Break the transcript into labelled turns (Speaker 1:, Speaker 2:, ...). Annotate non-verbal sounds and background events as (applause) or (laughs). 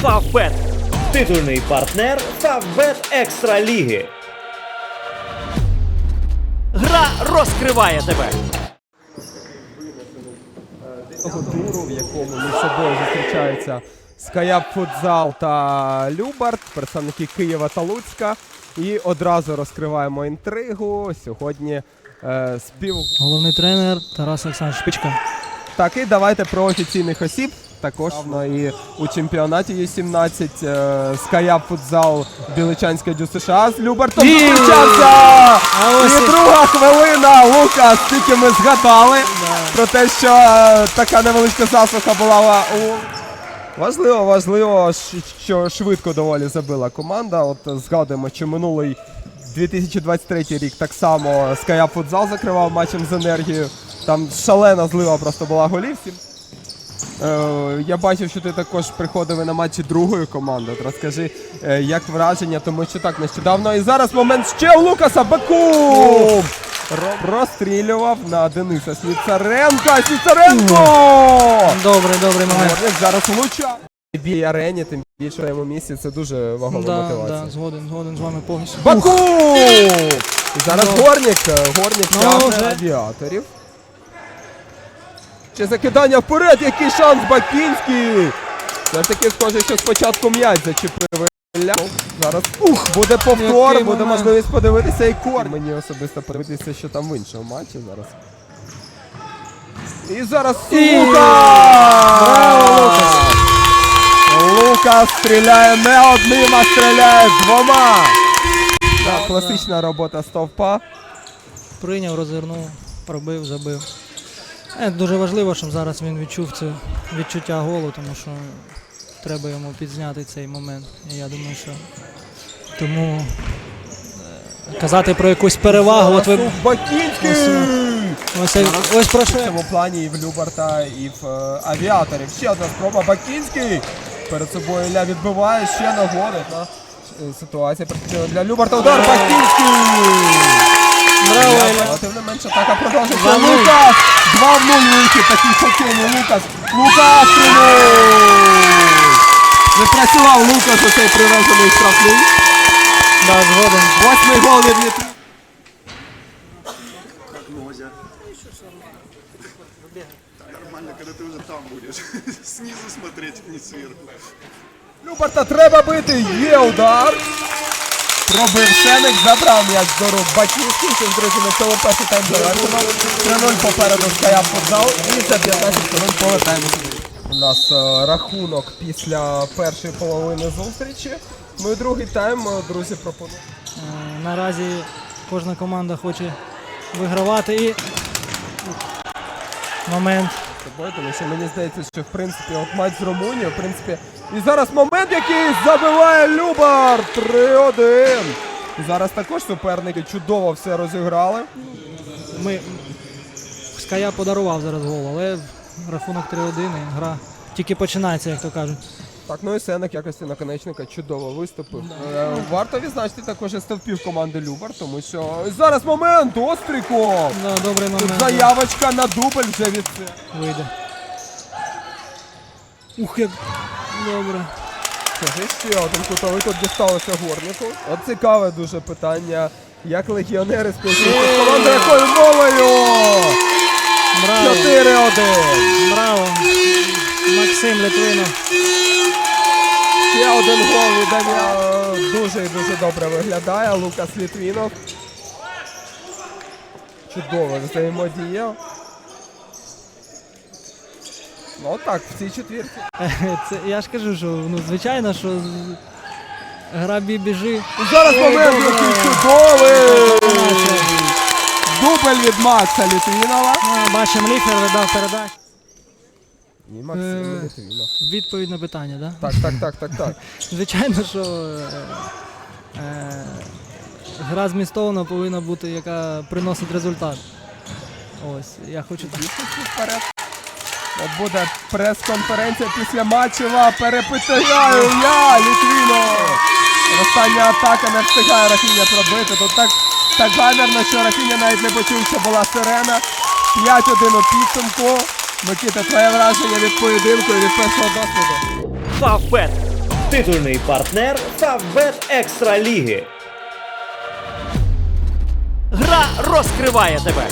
Speaker 1: Фавбет. Титульний партнер Фавбет Екстра Ліги. Гра розкриває тебе.
Speaker 2: цього туру, в якому між собою зустрічаються Скаяп Футзал та Любард, представники Києва та Луцька. І одразу розкриваємо інтригу. Сьогодні е, спів.
Speaker 3: Головний тренер Тарас Олександрович Шпичка.
Speaker 2: Так, і давайте про офіційних осіб. Також ну, і у чемпіонаті Ю-17 е, Скаяп Футзал Біличанська Дю США з Любартом
Speaker 3: І-
Speaker 2: зустрічався! І друга хвилина. Лукас, тільки ми згадали про те, що е, така невеличка засуха була у. Важливо, важливо, що швидко доволі забила команда. От згадуємо, що минулий 2023 рік так само Скаяп Футзал закривав матчем з енергією. Там шалена злива просто була голів. Е, я бачив, що ти також приходив на матчі другої команди. От розкажи, е, як враження, тому що так нещодавно. І зараз момент ще у Лукаса Бакум! Ро- Розстрілював на Дениса Сніцаренка. Сніцаренко!
Speaker 3: Добрий, добрий момент.
Speaker 2: Горник зараз влучав. Бій арені, тим більше в йому місці, це дуже вагома
Speaker 3: Да,
Speaker 2: мотивація.
Speaker 3: да, згоден, згоден з вами повністю.
Speaker 2: Баку! І зараз
Speaker 3: Ну.
Speaker 2: горник, е, горник
Speaker 3: Ну,
Speaker 2: тягне
Speaker 3: вже.
Speaker 2: авіаторів. Ще закидання вперед, який шанс Бакінський! Все ж таки схоже, що спочатку м'яч зачепив. Зараз ух, буде повтор,
Speaker 3: Який
Speaker 2: буде
Speaker 3: момент.
Speaker 2: можливість подивитися і кор. Мені особисто подивитися, що там в іншому матчі зараз. І зараз
Speaker 3: І-
Speaker 2: Лукас!
Speaker 3: Лукас!
Speaker 2: Лукас стріляє не одним, а стріляє двома. Так, класична робота стовпа.
Speaker 3: Прийняв, розвернув, пробив, забив. Е, дуже важливо, щоб зараз він відчув це відчуття голу, тому що треба йому підзняти цей момент. І я думаю, що тому е, казати про якусь перевагу. От ви
Speaker 2: Бакінський!
Speaker 3: ось, ось про що.
Speaker 2: В цьому плані і в Любарта, і в е, авіаторів. Ще одна спроба. Бакінський. Перед собою Ілля відбиває, ще нагоди. Е, ситуація для Любарта. Удар Бакінський!
Speaker 3: Браво.
Speaker 2: Тим не менше атака продовжується. Лукас! 2 в 0 вихід, такий хокейний Лукас. Лукас! Тринуш! Відпрацював Лукас у цей привезений штрафний.
Speaker 3: Да, згоден.
Speaker 2: Восьмий гол від Літви.
Speaker 4: Нормально, когда ты уже там будешь. Снизу смотреть, не сверху.
Speaker 2: Любарта треба бити. Є удар. Пробив Сеник, забрав м'яч до рук Батьківський. Це, друзі, на цьому перший тайм завершено. 3-0 попереду Скаяп футзал. І за 15 хвилин повертаємося. У нас е, рахунок після першої половини зустрічі. Ну і другий тайм, е, друзі, пропоную.
Speaker 3: Е, Наразі кожна команда хоче вигравати і момент.
Speaker 2: Тобою, тому що мені здається, що в принципі от матч з Румунією, в принципі. І зараз момент, який забиває Любар 3-1. І зараз також суперники чудово все розіграли.
Speaker 3: Ми Ская подарував зараз гол, але рахунок 3-1 і гра тільки починається, як то кажуть.
Speaker 2: Так, ну і Сенек якості наконечника чудово виступив. Е, Варто відзначити також і стовпів команди Любар, тому що зараз момент Остріков.
Speaker 3: Да, добрий
Speaker 2: Тут
Speaker 3: момент.
Speaker 2: заявочка на дубль вже від.
Speaker 3: Вийде. Ух, як добре.
Speaker 2: Скажи ще один кутовий тут дісталося горнику. От цікаве дуже питання. Як легіонери спілкуються з командою якою мовою?
Speaker 3: Браво!
Speaker 2: 4-1.
Speaker 3: Браво! Максим Литвинов.
Speaker 2: Ще один гол від Даня. Дуже і дуже добре виглядає. Лукас Літвінов. Чудово взаємодія. Ну так, в цій четвірці. (laughs)
Speaker 3: Це, я ж кажу, що ну, звичайно, що з- гра бі-біжи.
Speaker 2: Зараз момент, який чудовий! Дубль від Макса Літвінова.
Speaker 3: А, бачимо, ліфер видав передачу.
Speaker 2: І Максим
Speaker 3: Е.
Speaker 2: Літвінов.
Speaker 3: Відповідь на питання, да?
Speaker 2: Так, так, так, так, так. (laughs)
Speaker 3: Звичайно, що е, е, гра змістовна повинна бути, яка приносить результат. Ось, я хочу так.
Speaker 2: Дійсно, вперед. От буде прес-конференція після матчева. Перепитаю я, Літвінов. Остання атака не встигає Рафіня пробити. Тут так, так гамерно, що Рафіня навіть не почув, що була сирена. 5-1 у підсумку. Микита, твоє враження від поєдинку і від першого досвіду.
Speaker 1: Фавбет. Титульний партнер Фавбет Екстра Ліги.
Speaker 5: Гра розкриває тебе.